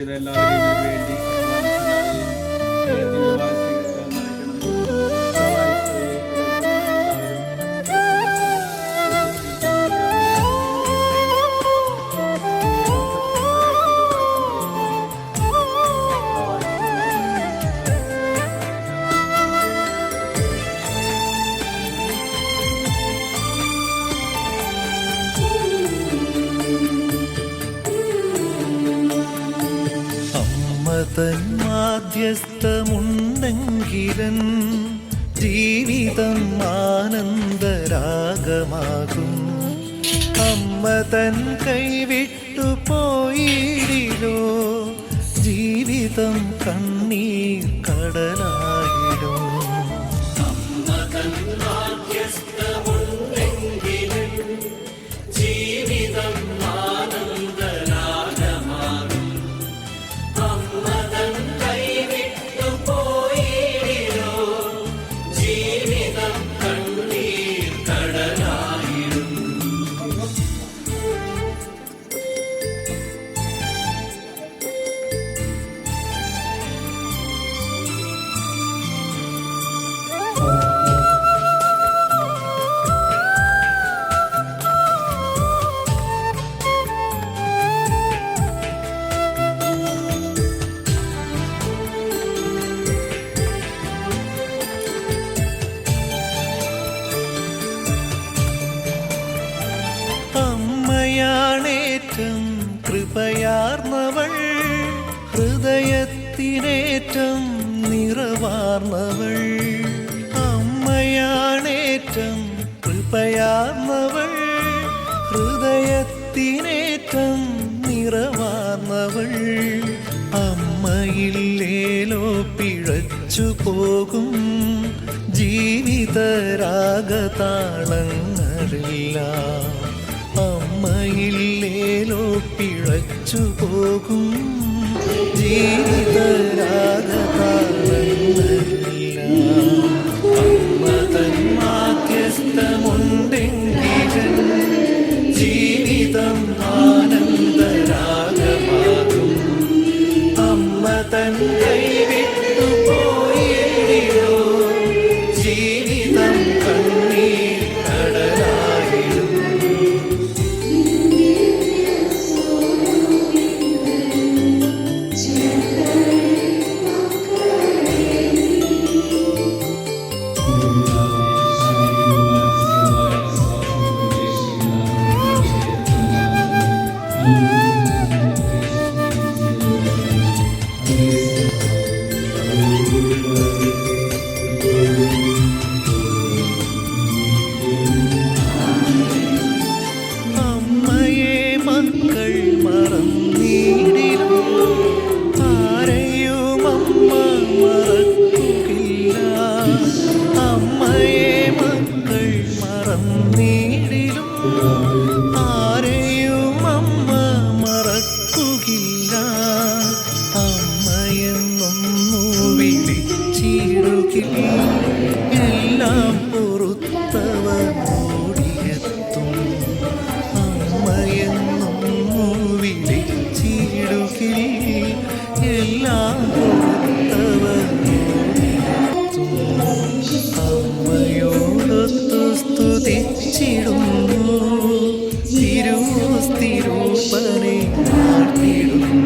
എല്ലാവരെയും വേണ്ടി മാധ്യസ്ഥമുണ്ടെങ്കിലൻ ജീവിതം ആനന്ദരാഗമാകും. അമ്മ തൻ കൈവിട്ടു പോയിടിലോ ജീവിതം കണ്ണീർ കടലായിടും അമ്മയാണേറ്റം കൃപയാർന്നവൾ ഹൃദയത്തിനേറ്റം നിറവാർന്നവൾ. അമ്മയാണേറ്റം കൃപയാർന്നവൾ ഹൃദയത്തിനേറ്റം നിറവാർന്നവൾ. അമ്മയില്ലേലോ പിഴച്ചു പോകും ജീവിതരാഗതാളങ്ങളില്ല അമ്മയില്ലേലോ പിഴച്ചു പോകും ജീവിതരാഗതാളങ്ങളില്ല Amen. വിളിച്ചിടുകിൽ എല്ലാം അമ്മയോടൊത്തു സ്തുതിച്ചിടുന്നു. തിരുസ്തിരൂപനെ പാടിടുന്നു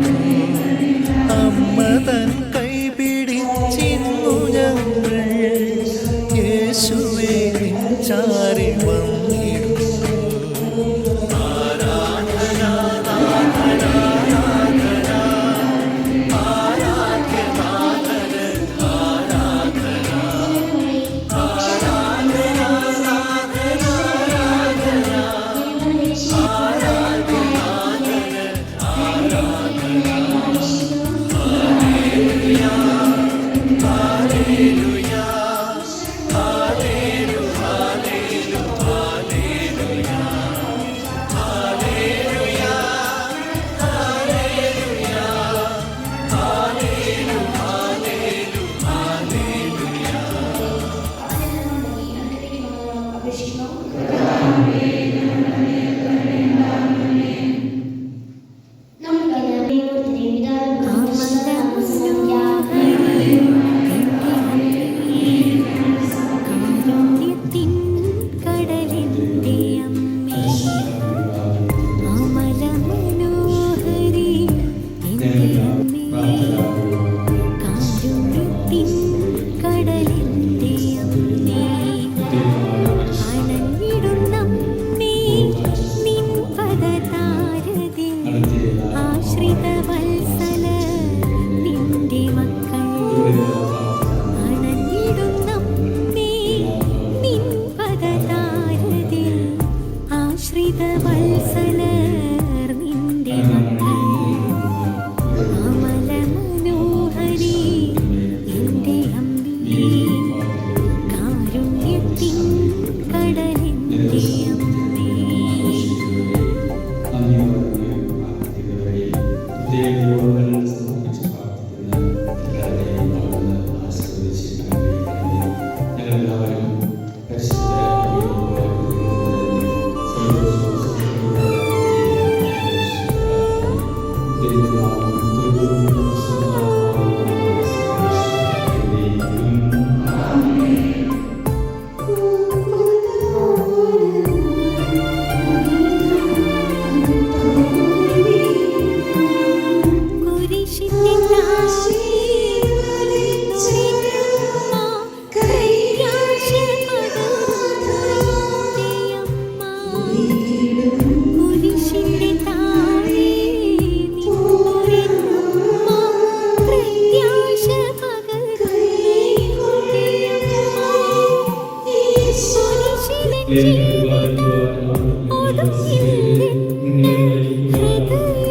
ജീവിതം ഒടുങ്ങില്ലെന്ന് ഹൃദയം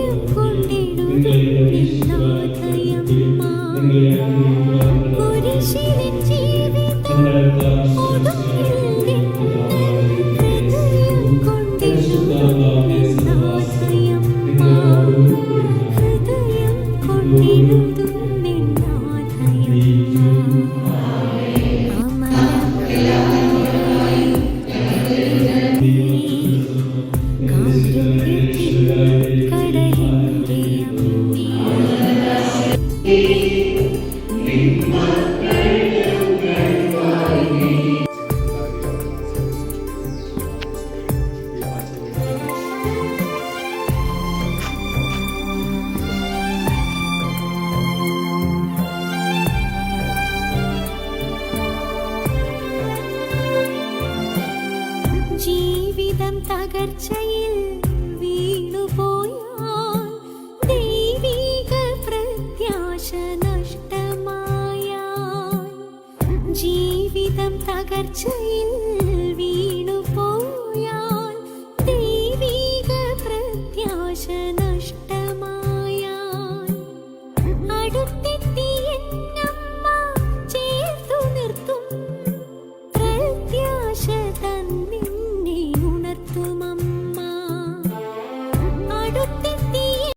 നഷ്ട